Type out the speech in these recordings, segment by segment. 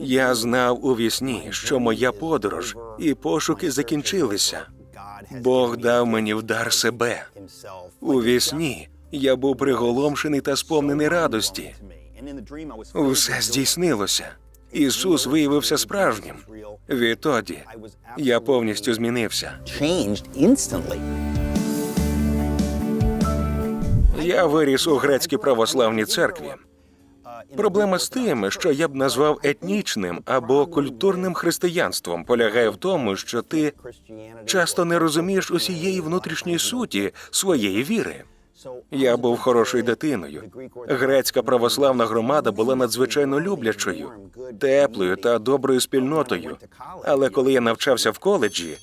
Я знав у вісні, що моя подорож і пошуки закінчилися. Бог дав мені вдар себе. У вісні я був приголомшений та сповнений радості. Усе здійснилося. Ісус виявився справжнім. Відтоді я повністю змінився. Я виріс у грецькій православній церкві. Проблема з тим, що я б назвав етнічним або культурним християнством, полягає в тому, що ти часто не розумієш усієї внутрішньої суті своєї віри. Я був хорошою дитиною. Грецька православна громада була надзвичайно люблячою, теплою та доброю спільнотою. Але коли я навчався в коледжі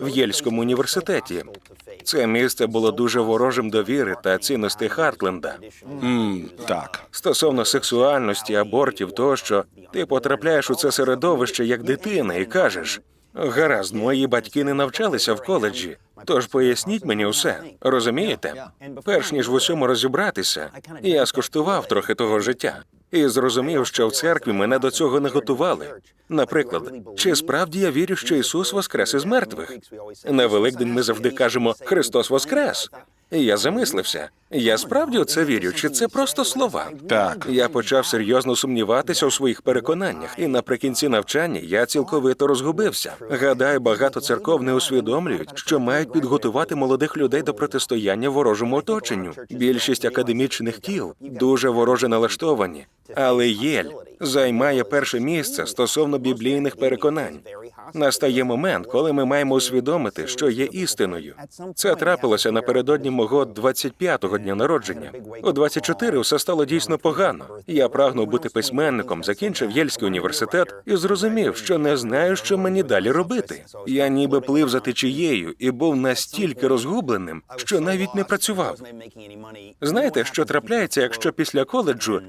в Єльському університеті, це місце було дуже ворожим до віри та цінностей Хартленда. Mm, так. Стосовно сексуальності, абортів, тощо, ти потрапляєш у це середовище як дитина і кажеш: гаразд, мої батьки не навчалися в коледжі. Тож поясніть мені усе, розумієте? Перш ніж в усьому розібратися, я скуштував трохи того життя і зрозумів, що в церкві мене до цього не готували. Наприклад, чи справді я вірю, що Ісус воскрес із мертвих? На Великдень ми завжди кажемо Христос воскрес. І я замислився. Я справді у це вірю, чи це просто слова? Так. Я почав серйозно сумніватися у своїх переконаннях, і наприкінці навчання я цілковито розгубився. Гадаю, багато церков не усвідомлюють, що мають підготувати молодих людей до протистояння ворожому оточенню. Більшість академічних кіл дуже вороже налаштовані, але єль займає перше місце стосовно біблійних переконань. Настає момент, коли ми маємо усвідомити, що є істиною. Це трапилося напередодні мого 25-го дня народження. У 24 все стало дійсно погано. Я прагнув бути письменником, закінчив Єльський університет і зрозумів, що не знаю, що мені далі робити. Я ніби плив за течією і був настільки розгубленим, що навіть не працював. Знаєте, що трапляється, якщо після коледжу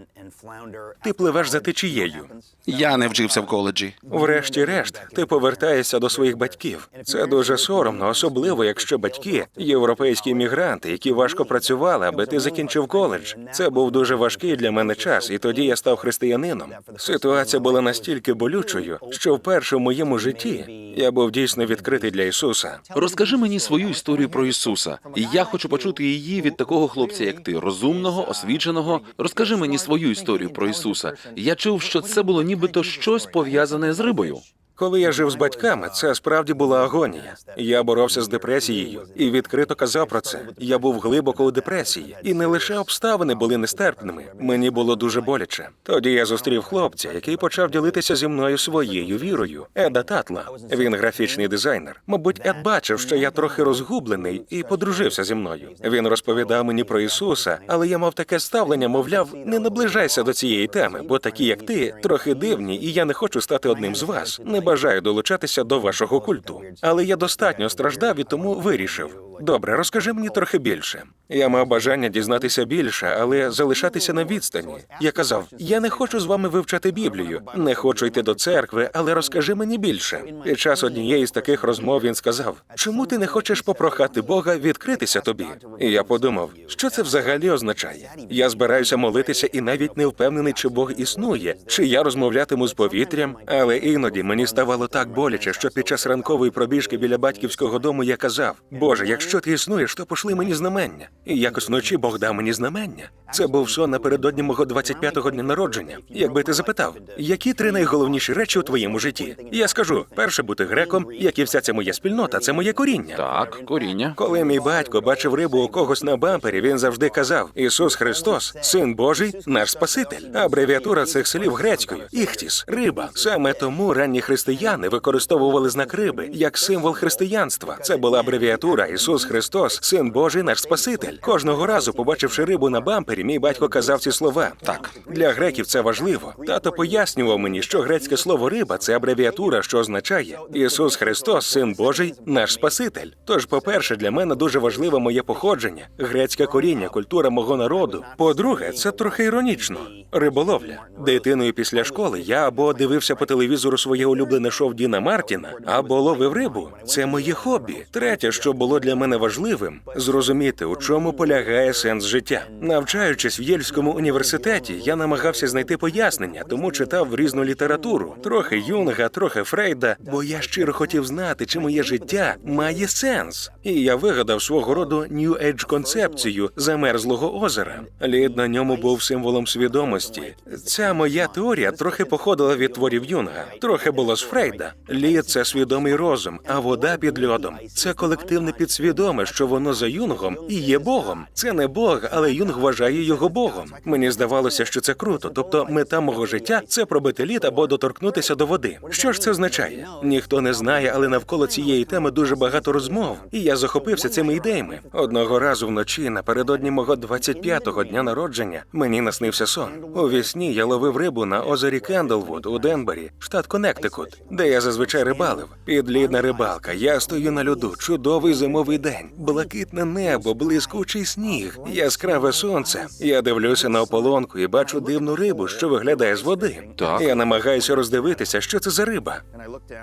ти пливеш за течією? Я не вчився в коледжі. Врешті-решт, ти повертаєшся до своїх батьків. Це дуже соромно, особливо якщо батьки європейські іммігранти, які важко працювали, аби ти закінчив коледж. Це був дуже важкий для мене час, і тоді я став християнином. Ситуація була настільки болючою, що вперше в моєму житті я був дійсно відкритий для Ісуса. Розкажи мені свою історію про Ісуса. І я хочу почути її від такого хлопця, як ти, розумного, освіченого. Розкажи мені свою історію про Ісуса. Я чув, що це було нібито щось пов'язане з рибою. Коли я жив з батьками, це справді була агонія. Я боровся з депресією і відкрито казав про це. Я був глибоко у депресії, і не лише обставини були нестерпними. Мені було дуже боляче. Тоді я зустрів хлопця, який почав ділитися зі мною своєю вірою. Еда Татла. Він графічний дизайнер. Мабуть, Ед бачив, що я трохи розгублений, і подружився зі мною. Він розповідав мені про Ісуса, але я мав таке ставлення, мовляв, не наближайся до цієї теми, бо такі, як ти, трохи дивні, і я не хочу стати одним з вас. Не бажаю долучатися до вашого культу. Але я достатньо страждав і тому вирішив. Добре, розкажи мені трохи більше. Я мав бажання дізнатися більше, але залишатися на відстані. Я казав: я не хочу з вами вивчати Біблію, не хочу йти до церкви, але розкажи мені більше. Під час однієї з таких розмов він сказав: Чому ти не хочеш попрохати Бога відкритися тобі? І я подумав, що це взагалі означає. Я збираюся молитися і навіть не впевнений, чи Бог існує, чи я розмовлятиму з повітрям. Але іноді мені ставало так боляче, що під час ранкової пробіжки біля батьківського дому я казав: Боже, якщо ти існуєш, то пошли мені знамення. І якось вночі Бог дав мені знамення. Це був сон напередодні мого 25-го дня народження. Якби ти запитав, які три найголовніші речі у твоєму житті? Я скажу: перше бути греком, як і вся ця моя спільнота, це моє коріння. Так, коріння. Коли мій батько бачив рибу у когось на бампері, він завжди казав: Ісус Христос, Син Божий, наш Спаситель. Абревіатура цих слів грецькою іхтіс, риба. Саме тому ранні християни використовували знак риби як символ християнства. Це була абревіатура Ісус Христос, Син Божий, наш Спаситель. Кожного разу, побачивши рибу на бампері, мій батько казав ці слова. Так для греків це важливо. Тато пояснював мені, що грецьке слово риба це абревіатура, що означає Ісус Христос, Син Божий, наш Спаситель. Тож, по-перше, для мене дуже важливе моє походження, грецьке коріння, культура мого народу. По-друге, це трохи іронічно. Риболовля. Дитиною після школи я або дивився по телевізору своє улюблене шоу Діна Мартіна, або ловив рибу. Це моє хобі. Третє, що було для мене важливим, зрозуміти, у чому цьому полягає сенс життя. Навчаючись в Єльському університеті, я намагався знайти пояснення, тому читав різну літературу, трохи Юнга, трохи Фрейда, бо я щиро хотів знати, чи моє життя має сенс. І я вигадав свого роду Age концепцію замерзлого озера. Лід на ньому був символом свідомості. Ця моя теорія трохи походила від творів Юнга, трохи було з Фрейда. Лід це свідомий розум, а вода під льодом це колективне підсвідоме, що воно за Юнгом і є Богом. Це не Бог, але Юнг вважає його Богом. Мені здавалося, що це круто. Тобто, мета мого життя це пробити лід або доторкнутися до води. Що ж це означає? Ніхто не знає, але навколо цієї теми дуже багато розмов, і я захопився цими ідеями. Одного разу вночі, напередодні мого 25-го дня народження, мені наснився сон. У вісні я ловив рибу на озері Кендлвуд у Денбері, штат Коннектикут, де я зазвичай рибалив. Підлідна рибалка. Я стою на льоду. Чудовий зимовий день, блакитне небо, блискучий сніг, яскраве сонце. Я дивлюся на ополонку і бачу дивну рибу, що виглядає з води. Так. Я намагаюся роздивитися, що це за риба.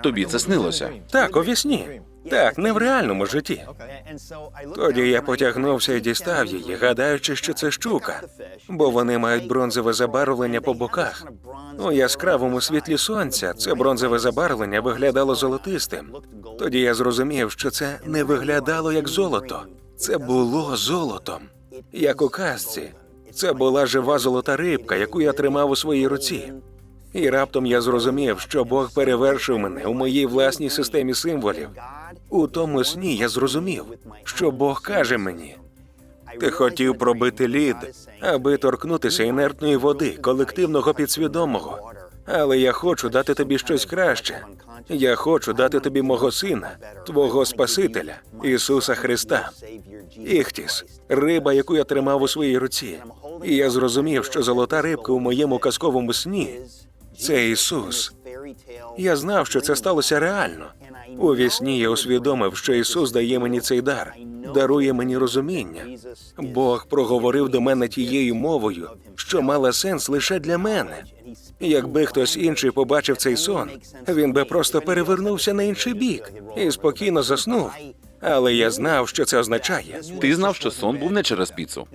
Тобі це снилося? Так, у вісні. Так, не в реальному житті. Тоді я потягнувся і дістав її, гадаючи, що це щука, бо вони мають бронзове забарвлення по боках. У яскравому світлі сонця це бронзове забарвлення виглядало золотистим. Тоді я зрозумів, що це не виглядало як золото, це було золотом, як у казці. Це була жива золота рибка, яку я тримав у своїй руці. І раптом я зрозумів, що Бог перевершив мене у моїй власній системі символів. У тому сні я зрозумів, що Бог каже мені: ти хотів пробити лід, аби торкнутися інертної води, колективного підсвідомого. Але я хочу дати тобі щось краще. Я хочу дати тобі мого сина, твого Спасителя, Ісуса Христа. Іхтіс, риба, яку я тримав у своїй руці. І я зрозумів, що золота рибка у моєму казковому сні це Ісус. Я знав, що це сталося реально. У вісні я усвідомив, що Ісус дає мені цей дар, дарує мені розуміння. Бог проговорив до мене тією мовою, що мала сенс лише для мене. Якби хтось інший побачив цей сон, він би просто перевернувся на інший бік і спокійно заснув. Але я знав, що це означає. Ти знав, що сон був не через піцу.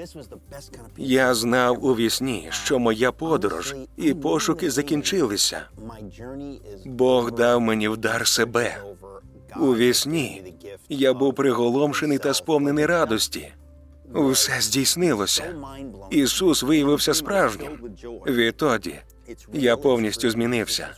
Я знав у вісні, що моя подорож і пошуки закінчилися. Бог дав мені в дар себе. У вісні я був приголомшений та сповнений радості. Усе здійснилося. Ісус виявився справжнім. Відтоді я повністю змінився.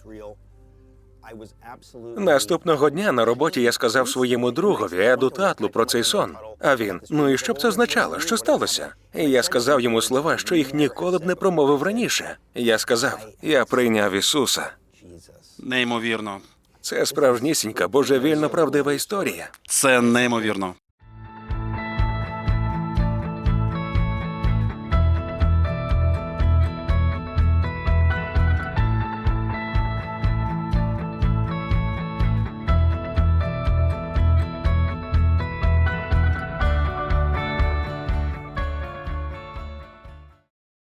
Наступного дня на роботі я сказав своєму другові Еду Татлу про цей сон. А він: ну і що б це означало? Що сталося? І я сказав йому слова, що їх ніколи б не промовив раніше. Я сказав: я прийняв Ісуса. Неймовірно. Це справжнісінька божевільно правдива історія. Це неймовірно.